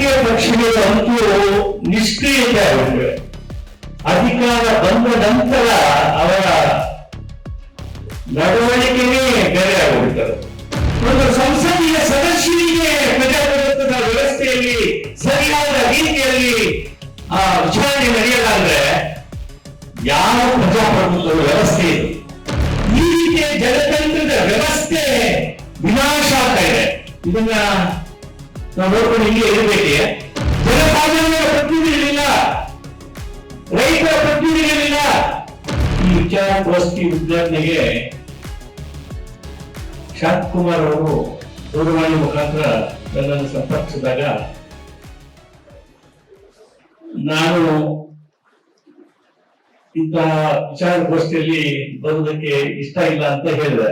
ರಾಜಕೀಯ ಪಕ್ಷಗಳು ಅಂತೂ ನಿಷ್ಕ್ರಿಯತೆ ಆಗಿವೆ ಅಧಿಕಾರ ಬಂದ ನಂತರ ಅವರ ನಡವಳಿಕೆಗೆ ಬೇರೆ ಆಗಿಬಿಡ್ತದೆ ಒಂದು ಸಂಸದೀಯ ಸದಸ್ಯರಿಗೆ ಪ್ರಜಾಪ್ರಭುತ್ವದ ವ್ಯವಸ್ಥೆಯಲ್ಲಿ, ಸರಿಯಾದ ರೀತಿಯಲ್ಲಿ, ಆ, ವಿಚಾರಣೆ ನಡೆಯಲಾದ್ರೆ ಯಾವ ಪ್ರಜಾಪ್ರಭುತ್ವದ ವ್ಯವಸ್ಥೆ ಇದು? ಈ ರೀತಿಯ ಜನತಂತ್ರದ ವ್ಯವಸ್ಥೆ ವಿನಾಶ ಆಗ್ತಾ ಇದೆ. ಇದನ್ನ ನಾವು ನೋಡ್ಕೊಂಡು ಹಿಂಗೆ ಇರಬೇಕೆ? ಜನಸಾಮಾನ್ಯರ ಪ್ರತಿನಿಧಿಗಳಿಲ್ಲ. ರೈತರ ಪ್ರತಿನಿಧಿಗಳಿಲ್ಲ. ಈ ವಿಚಾರಗೋಷ್ಠಿ ಉದ್ಘಾಟನೆಗೆ ಶಾಂತಕುಮಾರ್ ಅವರು ದೂರವಾಣಿ ಮುಖಾಂತರ ನನ್ನನ್ನು ಸಂಪರ್ಕಿಸಿದಾಗ ನಾನು ಇಂತಹ ವಿಚಾರಗೋಷ್ಠಿಯಲ್ಲಿ ಬರುವುದಕ್ಕೆ ಇಷ್ಟ ಇಲ್ಲ ಅಂತ ಹೇಳಿದೆ.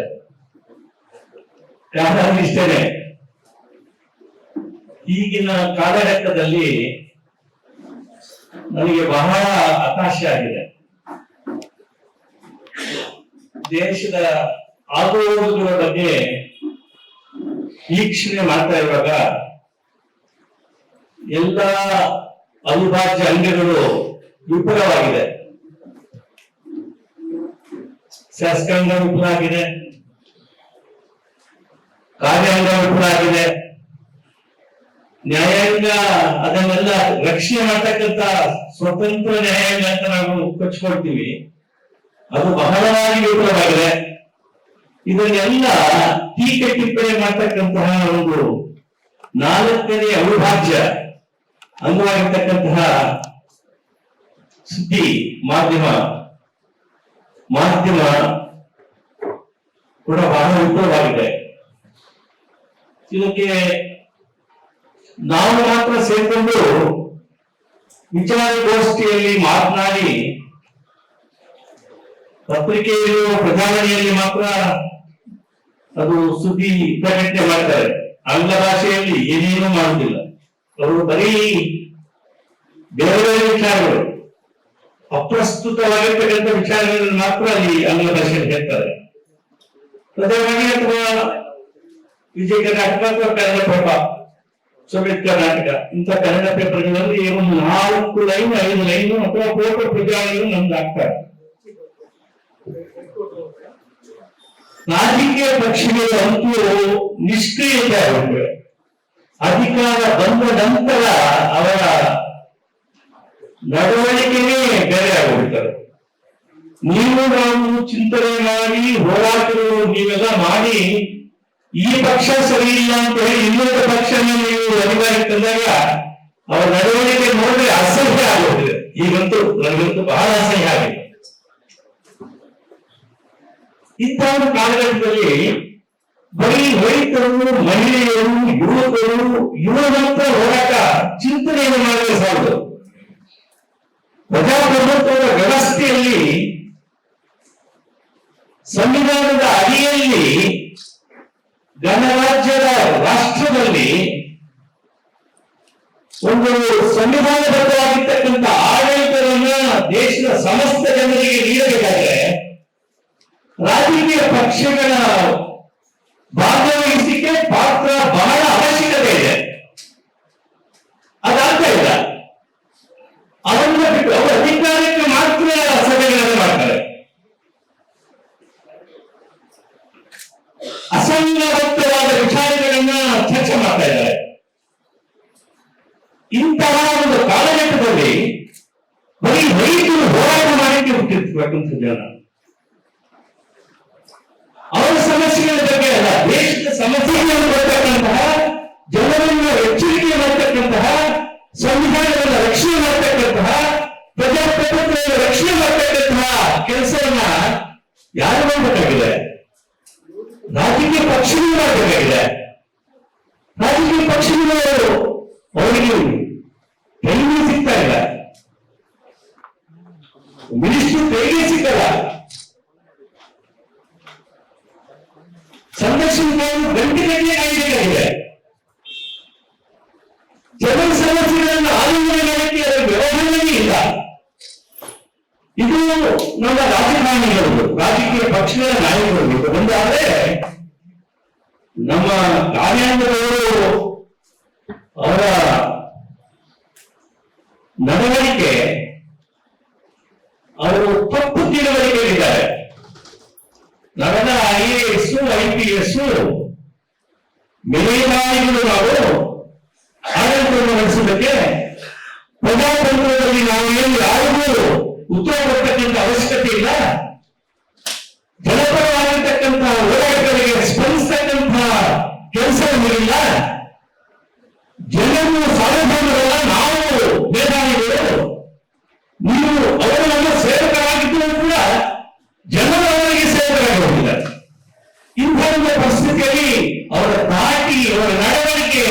ಕಾರಣ ಇಷ್ಟೇನೆ ಈಗಿನ ಕಾಲಘಟ್ಟದಲ್ಲಿ ನನಗೆ ಬಹಳ ಹತಾಶೆ ಆಗಿದೆ. ದೇಶದ ಆಗುವುದರ ಬಗ್ಗೆ ವೀಕ್ಷಣೆ ಮಾಡ್ತಾ ಇರುವಾಗ ಎಲ್ಲ ಅವಿಭಾಜ್ಯ ಅಂಗಗಳು ವಿಪುಲವಾಗಿದೆ ಶಾಸಕಾಂಗ ವಿಪುಲ ಆಗಿದೆ ಕಾರ್ಯಾಂಗ ವಿಪುಲ ಆಗಿದೆ ನ್ಯಾಯಾಂಗ, ಅದನ್ನೆಲ್ಲ ರಕ್ಷಣೆ ಮಾಡ್ತಕ್ಕಂತ ಸ್ವತಂತ್ರ ನ್ಯಾಯಾಂಗ ಅಂತ ನಾವು ಕಚ್ಕೊಳ್ತೀವಿ. ಅದು ಬಹಳವಾಗಿ ವಿಫಲವಾಗಿದೆ. ಇದನ್ನೆಲ್ಲ ಟೀಕೆ ಟಿಪ್ಪಣಿ ಮಾಡ್ತಕ್ಕಂತಹ ಒಂದು ನಾಲ್ಕನೇ ಅವಿಭಾಜ್ಯ ಅಂಗವಾಗಿರ್ತಕ್ಕಂತಹ ಸುದ್ದಿ ಮಾಧ್ಯಮ ಮಾಧ್ಯಮ ಕೂಡ ಬಹಳ ವಿಫಲವಾಗಿದೆ. ಇದಕ್ಕೆ ನಾವು ಮಾತ್ರ ಸೇರ್ಕೊಂಡು ವಿಚಾರಗೋಷ್ಠಿಯಲ್ಲಿ ಮಾತನಾಡಿ ಪತ್ರಿಕೆಯಲ್ಲಿ ಪ್ರಧಾನಿಯಲ್ಲಿ ಮಾತ್ರ ಅದು ಸುದ್ದಿ ಪ್ರಕಟಣೆ ಮಾಡ್ತಾರೆ. ಆಂಗ್ಲ ಭಾಷೆಯಲ್ಲಿ ಏನೇನು ಮಾಡುವುದಿಲ್ಲ ಅವರು ಬರೀ ಬೇರೆ ಬೇರೆ ವಿಚಾರಗಳು. ಅಪ್ರಸ್ತುತವಾಗಿರ್ತಕ್ಕಂಥ ವಿಚಾರಗಳನ್ನು ಮಾತ್ರ ಅಲ್ಲಿ ಆಂಗ್ಲ ಭಾಷೆಯಲ್ಲಿ ಹೇಳ್ತಾರೆ. ಪ್ರಧಾನಿ ಅಥವಾ ವಿಜಯ ಕರ್ನಾಟಕ ಅಥವಾ ಕನ್ನಡ ಸೋವಿಯತ್ ಕರ್ನಾಟಕ ಇಂಥ ಕನ್ನಡ ಪೇಪರ್ಗಳಲ್ಲಿ ಒಂದು ನಾಲ್ಕು ಲೈನ್, ಐದು ಲೈನ್ ಅಥವಾ ಫೋಟೋ ಪ್ರಚಾರಗಳು ನಮ್ದು ಆಗ್ತಾರೆ ರಾಜಕೀಯ ಪಕ್ಷಗಳ ಅಂತೂ ನಿಷ್ಕ್ರಿಯತೆ ಆಗುತ್ತೆ. ಅಧಿಕಾರ ಬಂದ ನಂತರ ಅವರ ನಡವಳಿಕೆಯೇ ಬೇರೆ ಆಗಿಬಿಡ್ತಾರೆ ನೀವು ನಾವು ಚಿಂತನೆ ಮಾಡಿ ಹೋರಾಟಗಳು ನೀವೆಲ್ಲ ಮಾಡಿ ಈ ಪಕ್ಷ ಸರಿ ಇಲ್ಲ ಅಂತ ಹೇಳಿ ಇನ್ನೊಂದು ಪಕ್ಷನ ನೀವು ಅನಿವಾರ್ಯ ತಂದಾಗ ಅವರ ನಡವಳಿಕೆ ನೋಡಿ ಅಸಹ್ಯ ಆಗೋಗಿದೆ. ಈಗಂತೂ ನನಗಂತೂ ಬಹಳ ಅಸಹ್ಯ ಆಗಿದೆ. ಇಂತಹ ಒಂದು ಕಾಲಘಟ್ಟದಲ್ಲಿ ಬರೀ ರೈತರು, ಮಹಿಳೆಯರು, ಯುವಕರು ಯುವಜನರ ಹೋರಾಟ ಚಿಂತನೆಯನ್ನು ಮಾಡಲು ಸಾಲದು. ಪ್ರಜಾಪ್ರಭುತ್ವದ ವ್ಯವಸ್ಥೆಯಲ್ಲಿ ಸಂವಿಧಾನದ ಅಡಿಯಲ್ಲಿ ಗಣರಾಜ್ಯದ ರಾಷ್ಟ್ರದಲ್ಲಿ ಒಂದು ಸಂವಿಧಾನಬದ್ಧವಾಗಿರ್ತಕ್ಕಂಥ ಆಡಳಿತವನ್ನ ದೇಶದ ಸಮಸ್ತ ಜನರಿಗೆ ನೀಡಬೇಕಾದ್ರೆ ರಾಜಕೀಯ ಪಕ್ಷಗಳ ಭಾಗವಹಿಸಿಕೆ ಪಾತ್ರ ಬಹಳ ಅವಶ್ಯಕತೆ ಇದೆ ಅದಾಗ್ತಾ ಇಲ್ಲ ಅವನ್ನ ಬಿಟ್ಟು ಅವರು ಅಧಿಕಾರಕ್ಕೆ ಮಾತ್ರ ಸಭೆಗಳನ್ನು ಮಾಡ್ತಾರೆ ಅಸಂಗಬದ್ಧವಾದ ವಿಚಾರಗಳನ್ನ ಚರ್ಚೆ ಮಾಡ್ತಾ ಇದ್ದಾರೆ ಇಂತಹ ಒಂದು ಕಾಲಘಟ್ಟದಲ್ಲಿ ಬರೀ ರೈತರು ಹೋರಾಟ ಮಾಡಲಿಕ್ಕೆ ಹುಟ್ಟಿರ್ತಕ್ಕಂಥ ಜನ ಅವರ ಸಮಸ್ಯೆಗಳ ಬಗ್ಗೆ ಅಲ್ಲ, ದೇಶದ ಸಮಸ್ಯೆಗಳನ್ನು ಬರ್ತಕ್ಕಂತಹ ಜನರನ್ನು ಎಚ್ಚರಿಕೆ ಮಾಡ್ತಕ್ಕಂತಹ, ಸಂವಿಧಾನವನ್ನು ರಕ್ಷಣೆ ಮಾಡ್ತಕ್ಕಂತಹ, ಪ್ರಜಾಪ್ರಭುತ್ವವನ್ನು ರಕ್ಷಣೆ ಮಾಡ್ತಕ್ಕಂತಹ ಕೆಲಸವನ್ನ ಯಾರು ಮಾಡಬೇಕಾಗಿದೆ? ರಾಜಕೀಯ ಪಕ್ಷಗಳು ಮಾಡಬೇಕಾಗಿದೆ. ರಾಜಕೀಯ ಪಕ್ಷಗಳು ಅವರಿಗೆ ಕೈಗೆ ಸಿಗ್ತಾ ಇಲ್ಲ. ಮಿನಿಸ್ಟ್ರು ಕೈಗೆ ಸಿಕ್ಕಲ್ಲ ಸಂದರ್ಶನಗಳು ಗಂಟೆ ಗಂಟೆ ಕಾಯಬೇಕಾಗಿದೆ ಜನರ ಸಮಸ್ಯೆಗಳನ್ನು ಆಲೋಚನೆ ಮಾಡಲಿಕ್ಕೆ ವ್ಯವಹಾರವೇ ಇಲ್ಲ. ಇದು ನಮ್ಮ ರಾಜಕಾರಣಿಗಳು, ರಾಜಕೀಯ ಪಕ್ಷಗಳ ನಾಯಕರು ಒಂದಾದ್ರೆ ನಮ್ಮ ಕಾರ್ಯಾಂಗದವರು ಅವರ ನಡವಳಿಕೆ, ಅವರು ತಪ್ಪು ತಿಳುವಳಿಕೆಯಲ್ಲಿದ್ದಾರೆ. ನಾವೆಲ್ಲ I A S, I P S ಮೇಲಾಯಿಗಳು ನಾವು ಆಡಳಿತವನ್ನು ನಡೆಸುವುದಕ್ಕೆ ಪ್ರಜಾತಂತ್ರದಲ್ಲಿ ನಾವು ಏನು ಯಾರಿಗೂ ಉತ್ತರ ಕೊಡ್ತಕ್ಕಂಥ ಅವಶ್ಯಕತೆ ಇಲ್ಲ. ಜನಪರವಾಗಿರ್ತಕ್ಕಂಥ ಹೋರಾಟಗಳಿಗೆ ಸ್ಪಂದಿಸ್ತಕ್ಕಂಥ ಕೆಲಸ ನಮಗಿಲ್ಲ ಜನರು ಸಾರ್ವಭೌಮರಲ್ಲ ನಾವು ಮೇಧಾವಿಗಳು ನೀವು ಅವರು ನಮ್ಮ ಸೇವಕರಾಗಿದ್ದರೂ ಕೂಡ ಜನರು ಅವರಿಗೆ ಸೇವಕರಾಗಿ ಹೋಗಿದ್ದಾರೆ ಇಂಥ ಒಂದು ಪರಿಸ್ಥಿತಿಯಲ್ಲಿ ಅವರ ದಾಟಿ ಅವರ ನಡವಳಿಕೆ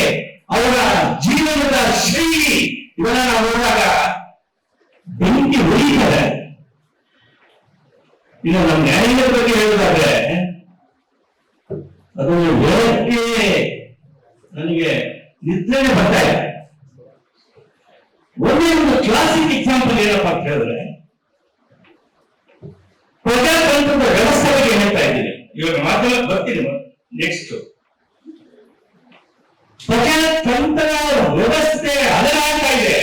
ಅವರ ಜೀವನದ ಶೈಲಿ ಇವನ್ನ ನಾವು ನೋಡಿದಾಗ ಬೆಂಕಿ ಉಳಿತಾರೆ ಇನ್ನು ನಮ್ಮ ನ್ಯಾಯಾಲಯದ ಬಗ್ಗೆ ಹೇಳೋದಾದ್ರೆ ಅದು ಹೇಳಕ್ಕೆ ನನಗೆ ನಿದ್ರೆ ಬರ್ತಾ ಇದೆ ಒಂದೇ ಒಂದು ಕ್ಲಾಸಿಕ್ ಎಕ್ಸಾಂಪಲ್ ಏನಪ್ಪಾ ಅಂತ ಹೇಳಿದ್ರೆ, ಪ್ರಜಾತಂತ್ರದ ವ್ಯವಸ್ಥೆ ಬಗ್ಗೆ ಹೇಳ್ತಾ ಇದ್ದೀನಿ. ಇವಾಗ ಮಾತ್ರ ಬರ್ತೀನಿ ನೆಕ್ಸ್ಟ್ ಪ್ರಜಾತಂತ್ರ ವ್ಯವಸ್ಥೆ ಹದರಾಗ್ತಾ ಇದೆ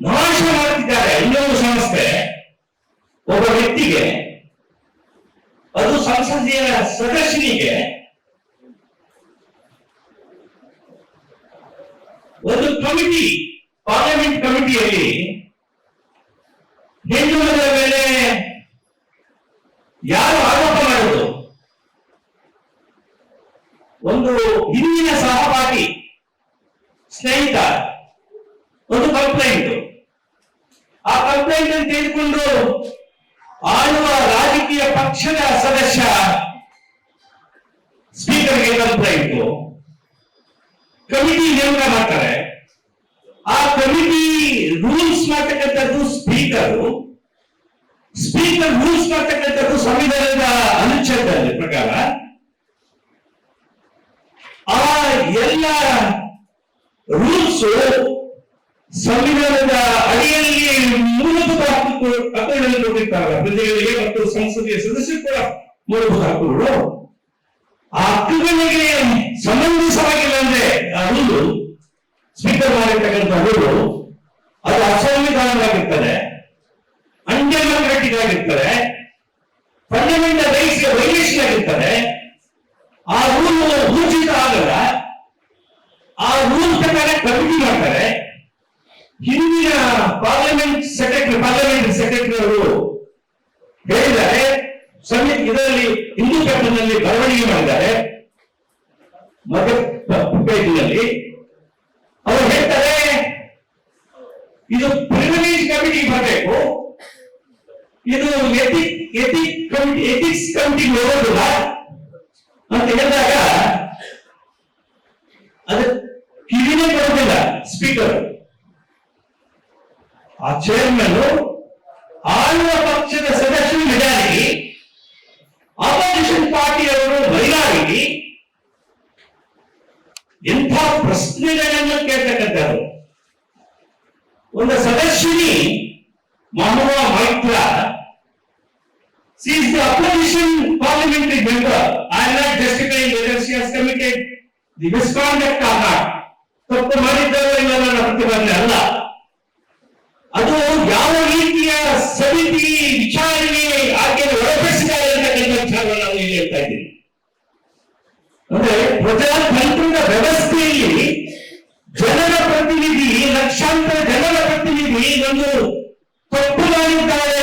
ನಾಶ ಇನ್ನೊಂದು ಸಂಸ್ಥೆ, ಒಬ್ಬ ವ್ಯಕ್ತಿಗೆ ಅದು ಸಂಸದೀಯ ಸದಸ್ಯನಿಗೆ ಒಂದು ಕಮಿಟಿ, ಪಾರ್ಲಿಮೆಂಟ್ ಕಮಿಟಿಯಲ್ಲಿ ಹಿಂದುಳಿದ ಮೇಲೆ ಯಾರು ಆರೋಪ ಮಾಡುವುದು ಒಂದು ಹಿಂದಿನ ಸಹಪಾಠಿ ಸ್ನೇಹಿತ, ಒಂದು ಕಂಪ್ಲೇಂಟ್ ಆ ಕಂಪ್ಲೇಂಟ್ ಅನ್ನು ತೆಗೆದುಕೊಂಡು ಆಳುವ ರಾಜಕೀಯ ಪಕ್ಷದ ಸದಸ್ಯ ಸ್ಪೀಕರ್ಗೆ ಕಂಪ್ಲೇಂಟ್ ಕಮಿಟಿ ನೇಮಕ ಮಾಡ್ತಾರೆ. ಆ ಕಮಿಟಿ ರೂಲ್ಸ್ ಮಾಡ್ತಕ್ಕಂಥದ್ದು ಸ್ಪೀಕರ್. ಸ್ಪೀಕರ್ ರೂಲ್ಸ್ ಮಾಡ್ತಕ್ಕಂಥದ್ದು ಸಂವಿಧಾನದ ಅನುಚ್ಛೇದ ಪ್ರಕಾರ. ಆ ಎಲ್ಲ ರೂಲ್ಸ್ ಸಂವಿಧಾನದ ಅಡಿಯಲ್ಲಿ ಮೂಲಭೂತ ಹಕ್ಕು ಹಕ್ಕುಗಳನ್ನು ಕೊಟ್ಟಿರ್ತಾರೆ ಪ್ರಜೆಗಳಿಗೆ ಮತ್ತು ಸಂಸದೀಯ ಸದಸ್ಯರು ಕೂಡ ಮೂಲಭೂತ ಹಕ್ಕುಗಳು. ಆ ಹಕ್ಕುಗಳಿಗೆ ಸಂಬಂಧಿಸವಾಗಿಲ್ಲ ಅಂದ್ರೆ ರೂಲು ಸ್ಪೀಕರ್ ಮಾಡಿರ್ತಕ್ಕಂಥ ಅದು ಅಸಂವಿಧಾನವಾಗಿರ್ತದೆ ಅನ್ಡೆಮೋಕ್ರೆಟಿಕ್ ಆಗಿರ್ತದೆ ಫಂಡಮೆಂಟಲ್ ರೈಟ್ಸ್ಗೆ ವೈಲೇಷನ್ ಆಗಿರ್ತದೆ ಆ ರೂಲ್ ಊರ್ಜಿತ ಆಗಲ್ಲ ಆ ರೂಲ್ ಪ್ರಕಾರ ಕಮಿಟಿ ಮಾಡ್ತಾರೆ ಹಿಂದಿನ ಪಾರ್ಲಿಮೆಂಟ್ ಸೆಕ್ರೆಟರಿ ಪಾರ್ಲಿಮೆಂಟ್ ಸೆಕ್ರೆಟರಿ ಅವರು ಹೇಳಿದ್ದಾರೆ ಸಮಿತಿ ಇದರಲ್ಲಿ ಹಿಂದೂ ಪೇಪರ್ನಲ್ಲಿ ಬರವಣಿಗೆ ಮಾಡಿದ್ದಾರೆ. ಪೇಜಿನಲ್ಲಿ ಅವರು ಹೇಳ್ತಾರೆ, ಇದು ಪ್ರಿವಿಲೇಜ್ ಕಮಿಟಿ ಬರಬೇಕು. ಇದು ethic ethic committee ethics committee ಹೋಗೋದಿಲ್ಲ ಅಂತ ಹೇಳಿದಾಗ ಅದು ಕಿವಿನೇ ಬರೋದಿಲ್ಲ ಸ್ಪೀಕರ್ ಆ ಚೇರ್ಮನ್ ಆಳುವ ಪಕ್ಷದ ಸದಸ್ಯರು ಮೆಜಾರಿಟಿ ಆಪೋಸಿಷನ್ ಪಾರ್ಟಿಯವರು ಬಯಲಾಗಿ ಎಂಥ ಪ್ರಶ್ನೆಗಳನ್ನು ಕೇಳ್ತಕ್ಕಂಥದ್ದು ಒಂದು ಸದಸ್ಯನಿ Mahua Moitra sees the opposition parliamentary member I not justifies justifying the misconduct ಆಗ. ತಪ್ಪು ಮಾಡಿದ್ದಾರೆ ಇಲ್ಲ ನನ್ನ ಪ್ರತಿಪಾದನೆ ಅಲ್ಲ. ಅದು ಯಾವ ರೀತಿಯ ಸಮಿತಿ ವಿಚಾರಣೆ ಆಕೆಯನ್ನು ಒಳಪಡಿಸಿದ್ದಾರೆ ಅಂತಕ್ಕಂಥ ವಿಚಾರವನ್ನು ನಾವು ಇಲ್ಲಿ ಹೇಳ್ತಾ ಇದ್ದೀವಿ ಅಂದ್ರೆ ಪ್ರಜಾತಂತ್ರದ ವ್ಯವಸ್ಥೆಯಲ್ಲಿ ಜನರ ಪ್ರತಿನಿಧಿ ಲಕ್ಷಾಂತರ ಜನರ ಪ್ರತಿನಿಧಿ ಒಂದು ತಪ್ಪು ಮಾಡಿದ್ದಾರೆ.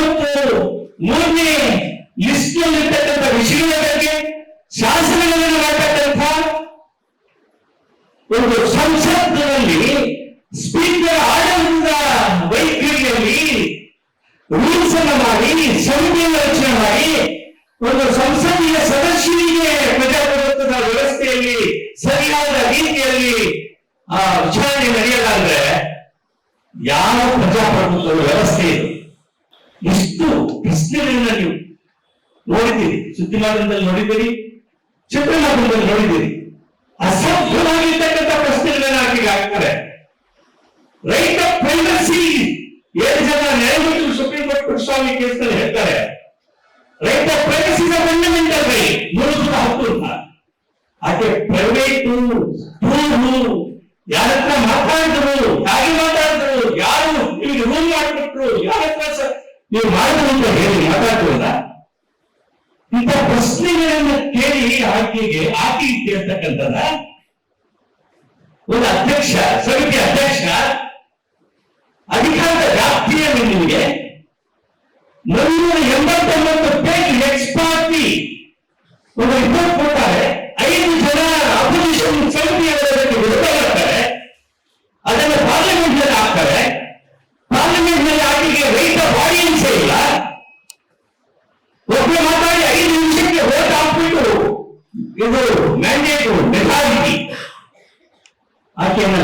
ಮತ್ತು ಮೂರನೇ ಲಿಸ್ಟ್ ನಲ್ಲಿರ್ತಕ್ಕಂಥ ವಿಷಯಗಳ ಬಗ್ಗೆ ಶಾಸನಗಳನ್ನು ಮಾಡತಕ್ಕಂಥ ಒಂದು ಸಂಸತ್ನಲ್ಲಿ ಸ್ಪೀಕರ್ ಆಡಳಿತದ ವೈಖರಿಯಲ್ಲಿ ರೂಲ್ಸ್ ಅನ್ನು ಮಾಡಿ ಸಂವಿಧಾನ ರಚನೆ ಮಾಡಿ, ಒಂದು ಸಂಸದೀಯ ಸದಸ್ಯರಿಗೆ ಪ್ರಜಾಪ್ರಭುತ್ವದ ವ್ಯವಸ್ಥೆಯಲ್ಲಿ ಸರಿಯಾದ ರೀತಿಯಲ್ಲಿ, ಆ ವಿಚಾರಣೆ ನಡೆಯಲಾದ್ರೆ ಯಾವ ಪ್ರಜಾಪ್ರಭುತ್ವದ ವ್ಯವಸ್ಥೆ ಇದು? ಎಷ್ಟು ಪ್ರಶ್ನೆಗಳನ್ನ ನೀವು ನೋಡಿದ್ದೀರಿ. ಸುದ್ದಿಮಾಧ್ಯಮದಲ್ಲಿ ನೋಡಿದ್ದೀರಿ ಚಿತ್ರಮಾಧ್ಯಮದಲ್ಲಿ ನೋಡಿದ್ದೀರಿ. ಅಸಾಧ್ಯವಾಗಿರ್ತಕ್ಕಂಥ ಪ್ರಶ್ನೆಗಳನ್ನ ಆಕೆಗೆ ಹಾಕ್ತಾರೆ. ರೈಟ್ ಆಫ್ ಪ್ರೈವಸಿ ಏಳು ಜನ ನ್ಯಾಯಮೂರ್ತಿ ಸುಪ್ರೀಂ ಕೋರ್ಟ್ ಕೃಷ್ಣಸ್ವಾಮಿ ಕೇಸ್ನಲ್ಲಿ ಹೇಳ್ತಾರೆ. Right of privacy fundamental right ಮೂಲಭೂತ ಹಕ್ಕು ಅಂತ. ಆಕೆ ಪ್ರೈವೇಟ್ ಟೂರು ಯಾರ ಹತ್ರ ಮಾತಾಡಿದ್ರು, ಯಾರು ಮಾತಾಡಿದ್ರು, ಯಾರು ನಿಮಗೆ ರೂಲ್ ಮಾಡಿಬಿಟ್ರು ಯಾರ ಹತ್ರ ನೀವು ಅಂತ ಹೇಳಿ ಮಾತಾಡ್ತೀವಲ್ಲ ಇಂಥ ಪ್ರಶ್ನೆಗಳನ್ನ ಕೇಳಿ ಆಕೆಗೆ ಆಕೆ ಕೇಳ್ತಕ್ಕಂಥದ ಒಂದು ಅಧ್ಯಕ್ಷ, ಸಮಿತಿ ಅಧ್ಯಕ್ಷ ಅಧಿಕಾರದ ವ್ಯಾಪ್ತಿಯಲ್ಲಿ ನಿಮಗೆ ಮುನ್ನೂರ ಎಂಬತ್ತೊಂಬತ್ತು ಪೇಜ್ ಎಕ್ಸ್ಪಾರ್ಟಿ ಒಂದು ರಿಪೋರ್ಟ್ ಕೊಡ್ತಾರೆ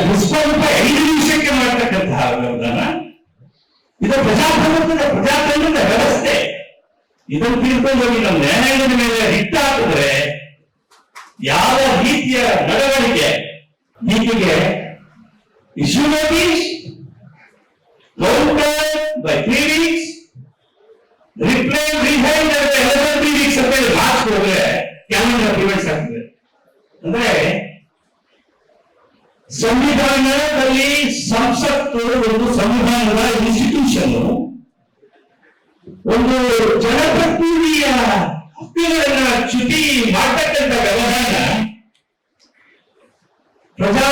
ಡಿಸ್ಕ್ವಾಲಿಫೈ ಐದು ನಿಮಿಷಕ್ಕೆ ಮಾಡ್ತಕ್ಕಂತಹ ವ್ಯವಧಾನ ಇದು ಪ್ರಜಾಪ್ರಭುತ್ವದ ಪ್ರಜಾತಂತ್ರದ ವ್ಯವಸ್ಥೆ. ಇದನ್ನು ತಿಳ್ಕೊಂಡು ಹೋಗಿ ನಮ್ಮ ನ್ಯಾಯಾಂಗದ ಮೇಲೆ ಹಿಟ್ ಹಾಕಿದ್ರೆ ಯಾವ ರೀತಿಯ ನಡವಳಿಕೆ ನೀತಿಗೆ issue notice by three weeks reply behind three weeks ಅಂತ ಮಾರ್ಕ್ಸ್ ಹೋದ್ರೆ ಕ್ಯಾಲೆಂಡರ್ ಪ್ರಿವೆಂಟ್ಸ್ ಆಗ್ತದೆ. ಅಂದ್ರೆ ಸಂವಿಧಾನದಲ್ಲಿ ಸಂಸತ್ತು ಒಂದು ಸಂವಿಧಾನದ ಇನ್ಸ್ಟಿಟ್ಯೂಷನ್ ಒಂದು ಜನಪ್ರತಿನಿಧಿಯ ಹಕ್ಕುಗಳನ್ನ ಚ್ಯುತಿ ಮಾಡತಕ್ಕಂಥ ವ್ಯವಹಾರ ಪ್ರಜಾ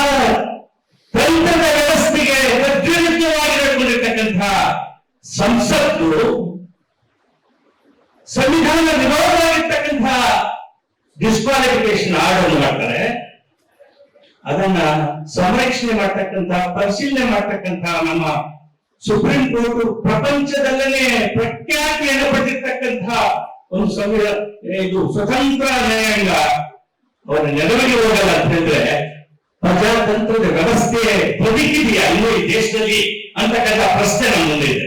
ತಂತ್ರದ ವ್ಯವಸ್ಥೆಗೆ ನಡ್ಕೊಂಡಿರ್ತಕ್ಕಂಥ ಸಂಸತ್ತು, ಸಂವಿಧಾನ ವಿರೋಧವಾಗಿರ್ತಕ್ಕಂಥ ಡಿಸ್ಕ್ವಾಲಿಫಿಕೇಶನ್ ಆರ್ಡರ್ ಮಾಡ್ತಾರೆ. ಅದನ್ನ ಸಂರಕ್ಷಣೆ ಮಾಡ್ತಕ್ಕಂತ ಪರಿಶೀಲನೆ ಮಾಡ್ತಕ್ಕಂತ ನಮ್ಮ ಸುಪ್ರೀಂ ಕೋರ್ಟ್ ಪ್ರಪಂಚದಲ್ಲೇ ಪ್ರಖ್ಯಾತಿಯನ್ನು ಪಡೆದಿರ್ತಕ್ಕಂಥ ಒಂದು ಸಂವಿಧಾನ ಇದು ಸ್ವತಂತ್ರ ನ್ಯಾಯಾಂಗ ಅವರ ನೆರವಿಗೆ ಹೋಗಲ್ಲ ಅಂತ ಹೇಳಿದ್ರೆ, ಪ್ರಜಾತಂತ್ರದ ವ್ಯವಸ್ಥೆ ಬದುಕಿದೆಯಾ? ಇನ್ನೂ ದೇಶದಲ್ಲಿ ಅಂತಕ್ಕಂಥ ಪ್ರಶ್ನೆ ನಮ್ಮ ಮುಂದೆ ಇದೆ.